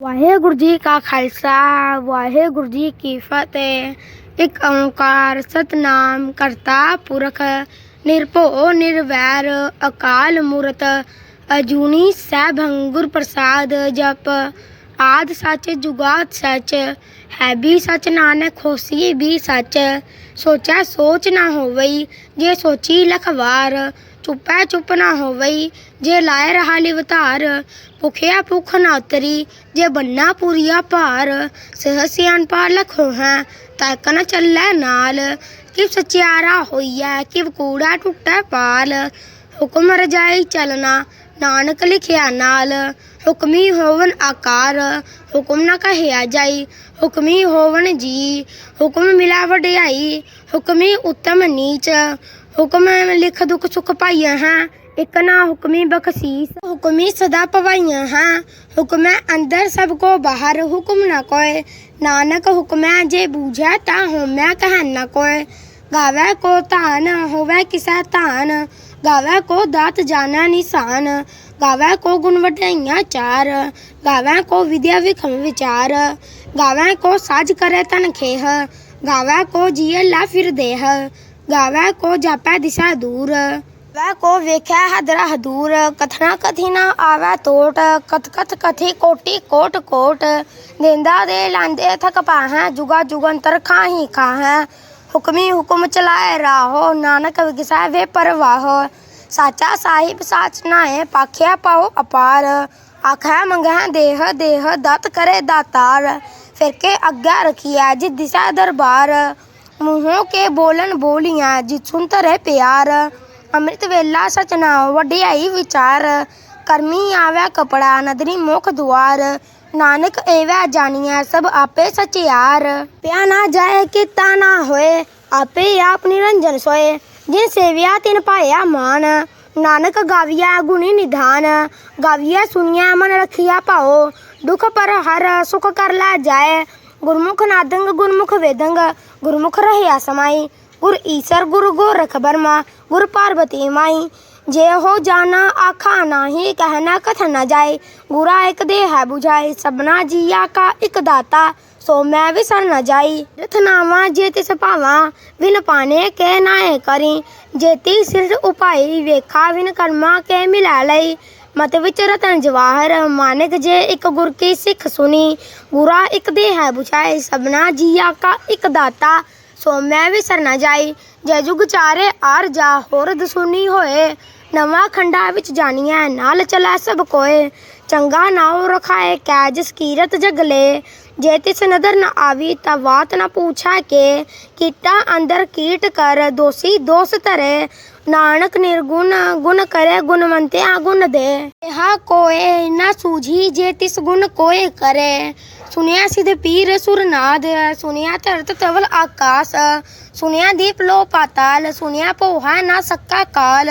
ਵਾਹਿਗੁਰੂ ਜੀ ਕਾ ਖਾਲਸਾ ਵਾਹਿਗੁਰੂ ਜੀ ਕੀ ਫਤਿਹ। ਇੱਕ ਓੰਕਾਰ ਸਤਨਾਮ ਕਰਤਾ ਪੁਰਖ, ਨਿਰਭਉ ਨਿਰਵੈਰ, ਅਕਾਲ ਮੂਰਤ, ਅਜੂਨੀ ਸੈਭੰ ਗੁਰ ਪ੍ਰਸਾਦ ਜਪ। ਆਦ ਸੱਚ ਜੁਗਾਤ ਸੱਚ, ਹੈ ਵੀ ਸੱਚ ਨਾਨਕ, ਹੋਸੀ ਵੀ ਸੱਚ। ਸੋਚੈ ਸੋਚ ਨਾ ਹੋਵਈ, ਜੇ ਸੋਚੀ ਲਖਵਾਰ ਚੁੱਪੈ ਚੁੱਪ ਨਾ ਹੋਵਈ, ਜੇ ਲਾਇ ਰਹਾ ਲਿਵਤਾਰ ਭੁਖਿਆ ਭੁਖ ਨਾ ਉਤਰੀ, ਜੇ ਬੰਨਾ ਪੂਰੀਆ ਭਾਰ, ਸਹ ਸਿਆਣ ਪਾ ਲਖੋ ਹੈ ਤੱਕ ਨ ਚੱਲੈ ਨਾਲ ਕਿ ਸਚਿਆਰਾ ਹੋਈਐ ਕਿ ਕੂੜਾ ਟੁੱਟੈ ਪਾਲ, ਹੁਕਮ ਰਜਾਈ ਚਲਣਾ, ਨਾਨਕ ਲਿਖਿਆ ਨਾਲ, ਹੁਕਮੀ ਹੋਵਨ ਆਕਾਰ, ਹੁਕਮ ਨਾ ਕਹਿਆ ਜਾਈ, ਹੁਕਮੀ ਹੋਵਨ ਜੀ, ਹੁਕਮ ਮਿਲਾ ਵਡਿਆਈ, ਹੁਕਮੀ ਉਤਮ ਨੀਚ ਹੁਕਮ ਲਿਖ ਦੁਖ ਸੁਖ ਪਾਈਆਂ ਹਾਂ, ਇਕ ਨਾ ਹੁਕਮੀ ਬਖਸ਼ੀਸ। ਹੁਕਮੀ ਸਦਾ ਪਵਾਈਆਂ ਹਾਂ, ਹੁਕਮੈ ਅੰਦਰ ਸਭ ਕੋ ਬਾਹਰ ਹੁਕਮ ਨਾ ਕੋਏ। ਨਾਨਕ ਹੁਕਮੈ ਜੇ ਬੂਝੈ ਤਾਂ ਹੋਮੈ ਕਹਿ ਨਾ ਕੋਏ। ਗਾਵੇ ਕੋ ਧਾਨ, ਹੋਵੇ ਕਿਸੈ ਧਾਨ। ਗਾਵੇ ਕੋ ਦਾਤ ਜਾਣਾ ਨਿਸ਼ਾਨ। ਗਾਵੇ ਕੋ ਗੁਣ ਵਡਾਈਆਂ ਚਾਰ। ਗਾਵੇ ਕੋ ਵਿਦਿਆ ਵਿਖਮ ਵਿਚਾਰ। ਗਾਵੇ ਕੋ ਸਾਜ ਕਰੇ ਤਨ ਖੇਹ। ਗਾਵੇ ਕੋ ਜੀਏ ਲਾ ਫਿਰ ਦੇਹ। ਗਾਵੇ ਕੋ ਜਾਪੈ ਦਿਸ਼ਾ ਦੂਰ ਵੈ ਕੋ ਵੇਖੈ ਹਦਰਾ ਹਦੂਰ ਕਥਨਾ ਕਥੀ ਨਾ ਆਵੈ ਤੋਟ ਕਥ ਕਥ ਕਥੀ ਕੋਟੀ ਕੋਟ ਕੋਟ ਨਿੰਦਾ ਦੇ ਲਾਂਦੇ ਥਕ ਪਾਹੈ ਜੁਗਾ ਜੁਗੰਤਰ ਖਾਹੀ ਖਾਹੈ ਹੁਕਮੀ ਹੁਕਮ ਚਲਾਏ ਰਾਹੋ ਨਾਨਕ ਵਿਗਸੈ ਵੇ ਪਰਵਾਹੋ ਸਾਚਾ ਸਾਹਿਬ ਸਾਚ ਨਾਏ ਪਾਖਿਆ ਪਾਉ ਅਪਾਰ ਆਖੈ ਮੰਗੈ ਦੇਹ ਦੇਹ ਦਤ ਕਰੇ ਦਾਤਾਰ ਫਿਰ ਕੇ ਅੱਗਾ ਰਖੀਐ ਜਿ ਦਿਸ਼ਾ ਦਰਬਾਰ ਮੂੰਹੋਂ ਕੇ ਬੋਲਣ ਬੋਲੀਆਂ ਜਿ ਸੁਨ ਪਿਆਰ। ਅੰਮ੍ਰਿਤ ਵੇਲਾ ਸਚਨਾ ਵਡਿਆਈ ਵਿਚਾਰ। ਕਰਮੀ ਆਵੈ ਕਪੜਾ, ਨਦਰੀ ਮੁਖ ਦੁਆਰ। ਨਾਨਕ ਏਵੈ ਜਾਣੀਐ, ਸਭ ਆਪੇ ਸਚਿਆਰ। ਪਿਆ ਨਾ ਜਾਏ ਕੀਤਾ ਨਾ ਹੋਏ, ਆਪੇ ਆਪ ਨਿਰੰਜਨ ਸੋਏ। ਜਿਨ ਸੇਵਿਆ ਤਿਨ ਪਾਇਆ ਮਾਨ। ਨਾਨਕ ਗਾਵਿਆ ਗੁਣੀ ਨਿਧਾਨ। ਗਾਵੀਆ ਸੁਣਿਆ ਮਨ ਰਖਿਆ ਭਾਓ ਦੁਖ ਪਰ ਹਰ ਸੁਖ ਕਰ ਲਾ ਜਾਏ। ਗੁਰਮੁਖ ਨਾਦੰਗ ਗੁਰਮੁਖ ਵੇਦੰਗ ਗੁਰਮੁਖ ਰਹਿਆ ਸਮਾਈ। ਗੁਰ ਈਸਰ, ਗੁਰ ਗੋਰਖ ਬਰਮਾ, ਗੁਰ ਪਾਰਬਤੀ ਮਾਈ। ਜੇ ਹੋ ਜਾਣਾ, ਆਖਾ ਨਾਹੀ ਕਹਿਣਾ ਕਥਨ ਨਾ ਜਾਏ। ਗੁਰਾ ਇੱਕ ਦੇ ਹੈ 부ਝਾਏ ਸਭਨਾ ਜੀਆ ਕਾ ਇੱਕ ਦਾਤਾ। ਸੋ ਮੈਂ ਵਿਸਰ ਨ ਜਾਈ। ਰਥਨਾਵਾ ਜੇ ਤਿਸ ਭਾਵਾ। ਵਿਨ ਪਾਣੇ ਕੇ ਨਾਏ ਕਰੀ। ਜੇਤੀ ਸਿਰ ਉਪਾਈ, ਵੇਖਾ ਵਿਨ ਕਰਮਾ ਕੇ ਮਿਲਾ ਲਈ। ਮਤ ਵਿੱਚ ਰਤਨ ਜਵਾਹਰ, ਮਾਨਕ ਜੇ ਇੱਕ ਗੁਰ ਕੀ ਸਿੱਖ ਸੁਣੀ ਗੁਰਾ ਇੱਕ ਦੇ ਹੈ 부ਝਾਏ ਸਭਨਾ ਜੀਆ ਕਾ ਇੱਕ ਦਾਤਾ, ਸੋ ਮੈਂ ਵਿਸਰ ਨ ਜਾਈ, ਜੈ ਜੁਗ ਚਾਰੇ ਆਰ ਜਾ, ਹੋਰ ਦਸੁਨੀ ਹੋਏ, ਨਵਾਂ ਖੰਡਾ ਵਿੱਚ ਜਾਣੀਐ, ਨਾਲ ਚਲੈ ਸਭ ਕੋਏ, ਚੰਗਾ ਨਾਉ ਰਖਾਏ, ਕੈ ਜਿਸ ਕੀਰਤ ਜਗਲੇ ਜੇ ਤਿਸ ਨਦਰ ਨ ਆਵੀ ਤਾ ਬਾਤ ਨ ਪੁੱਛੈ ਕੇ, ਕੀਟਾ ਅੰਦਰ ਕੀਟ ਕਰ, ਦੋਸੀ ਦੋਸ ਧਰੇ। ਨਾਨਕ ਨਿਰਗੁਣ, ਗੁਣ ਕਰੇ, ਗੁਣਵੰਤਿਆ ਗੁਣ ਦੇ। ਇਹਾ ਕੋਏ ਨ ਸੂਝੀ ਜੇ ਤਿਸ ਗੁਣ ਕੋਏ ਕਰੇ। ਸੁਨਿਆ ਸਿਧ ਪੀਰ ਸੁਰਨਾਦ, ਸੁਨਿਆ ਧਰਤ ਤਵਲ ਆਕਾਸ। ਸੁਨਿਆ ਦੀਪ ਲੋ ਪਾਤਾਲ, ਸੁਨਿਆ ਪੋਹਾ ਨਾ ਸਕਾ ਕਾਲ।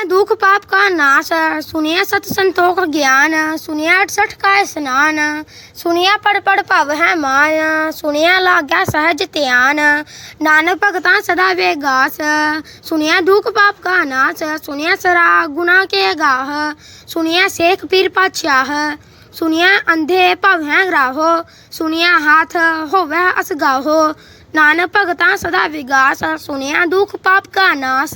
ਸੁਨਿਆ ਦੁਖ ਪਾਪ ਕਾ ਨਾਸ ਸੁਨਿਆ ਸਤ ਸੰਤੋਖ ਗਿਆਨ ਸੁਨਿਆ 68 ਕਾ ਇਸਨਾਨ ਸੁਨਿਆ ਪੜ ਪੜ ਭਵ ਹੈ ਮਾਨ ਸੁਨਿਆ ਲਾਗਿਆ ਸਹਜ ਧਿਆਨ, ਨਾਨਕ ਭਗਤਾ ਸਦਾ ਵਿਗਾਸ ਸੁਨਿਆ ਦੁਖ ਪਾਪ ਕਾ ਨਾਸ ਸੁਨਿਆ ਸਰਾ ਗੁਨਾ ਕੇ ਗਾਹ ਸੁਨਿਆ ਸੇਖ ਪੀਰ ਪਾਤਸ਼ਾਹ ਸੁਨਿਆ ਅੰਧੇ ਭਵੈ ਰਾਹੋ ਸੁਨਿਆ ਹਾਥ ਹੋਵੇ ਅਸਗਾਹੋ, ਨਾਨਕ ਭਗਤਾ ਸਦਾ ਵਿਗਾਸ ਸੁਨਿਆ ਦੁਖ ਪਾਪ ਕਾ ਨਾਸ।